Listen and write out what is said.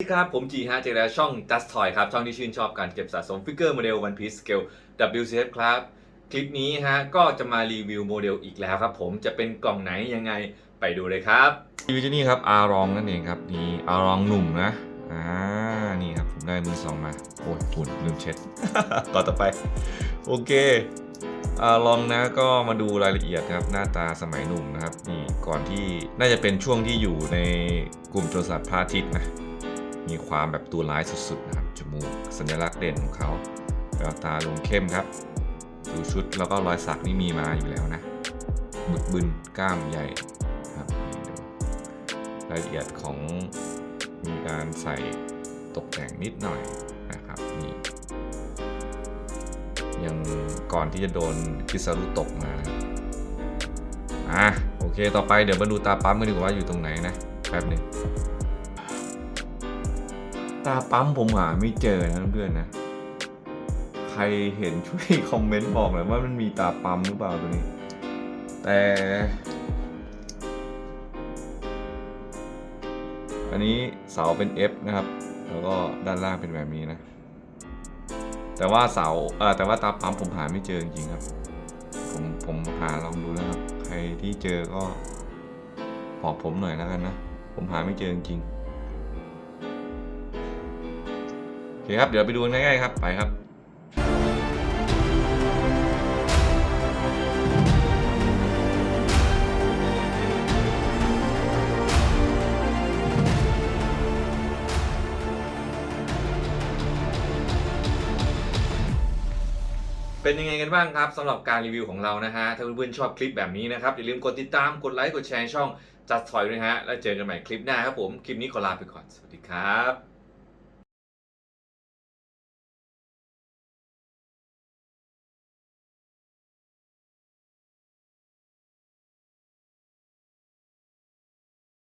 สวัสดีครับ ผมจีฮะเจอแล้วช่อง Just Toy ครับ ช่องที่ชื่นชอบการเก็บสะสมฟิกเกอร์โมเดล One Piece Scale WCF ครับ คลิปนี้ฮะก็จะมารีวิวโมเดลอีกแล้วครับผมจะเป็นกล่องไหนยังไงไปดูเลยครับรีวิวที่นี่ครับอารองนั่นเองครับนี่อารองหนุ่มนะอ่านี่ครับผมได้มือสองมา โอ้ยฝุ่นลืมเช็ดก่อนต่อไป โอเคอารองนะก็มาดูรายละเอียดครับหน้าตาสมัยหนุ่มนะครับนี่ก่อนที่น่าจะเป็นช่วงที่อยู่ในกลุ่มโจรสลัดพระอาทิตย์นะ มีความแบบตัวร้ายสุดๆนะครับ จมูกสัญลักษณ์เด่นของเขาแววตาลงเข้มครับ ดูชุดแล้วก็รอยสักนี่มีมาอยู่แล้วนะบึกบึนกล้ามใหญ่ครับรายละเอียดของมีการใส่ตกแต่งนิดหน่อยนะครับนี่ยังก่อนที่จะโดนคิซารุตกมาอะโอเค ต่อไปเดี๋ยวมาดูตาปั๊มกันดีกว่าอยู่ตรงไหนนะ แป๊บนึง ตาปั๊มผมหาไม่เจอนะเพื่อนนะ ใครเห็นช่วยคอมเมนต์บอกหน่อยว่ามันมีตาปั๊มหรือเปล่าตัวนี้ แต่ อันนี้เสาเป็น F นะครับ แล้วก็ด้านล่างเป็นแบบนี้นะ แต่ว่าเสาเออแต่ว่าตาปั๊มผมหาไม่เจอจริงครับ ผมผมหาลองดูแล้วครับ ใครที่เจอก็บอกผมหน่อยแล้วกันนะ ผมหาไม่เจอจริง เคครับ เดี๋ยวไปดูง่ายๆครับ ไปครับเป็นยังไงกันบ้างครับสำหรับการรีวิวของเรานะฮะ ถ้าเพื่อนๆชอบคลิปแบบนี้นะครับ อย่าลืมกดติดตามกดไลค์กดแชร์ช่อง Just Toy ด้วยฮะ แล้วเจอกันใหม่คลิปหน้าครับผม คลิปนี้ขอลาไปก่อน สวัสดีครับ